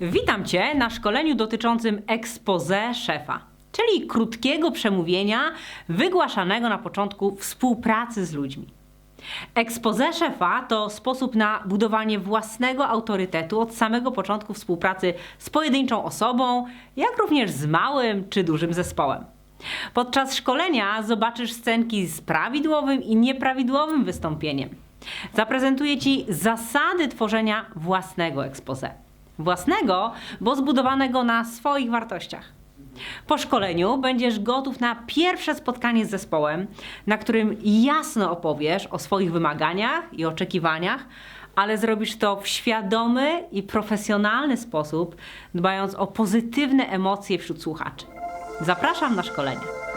Witam Cię na szkoleniu dotyczącym expose szefa, czyli krótkiego przemówienia wygłaszanego na początku współpracy z ludźmi. Expose szefa to sposób na budowanie własnego autorytetu od samego początku współpracy z pojedynczą osobą, jak również z małym czy dużym zespołem. Podczas szkolenia zobaczysz scenki z prawidłowym i nieprawidłowym wystąpieniem. Zaprezentuję Ci zasady tworzenia własnego expose. Własnego, bo zbudowanego na swoich wartościach. Po szkoleniu będziesz gotów na pierwsze spotkanie z zespołem, na którym jasno opowiesz o swoich wymaganiach i oczekiwaniach, ale zrobisz to w świadomy i profesjonalny sposób, dbając o pozytywne emocje wśród słuchaczy. Zapraszam na szkolenie.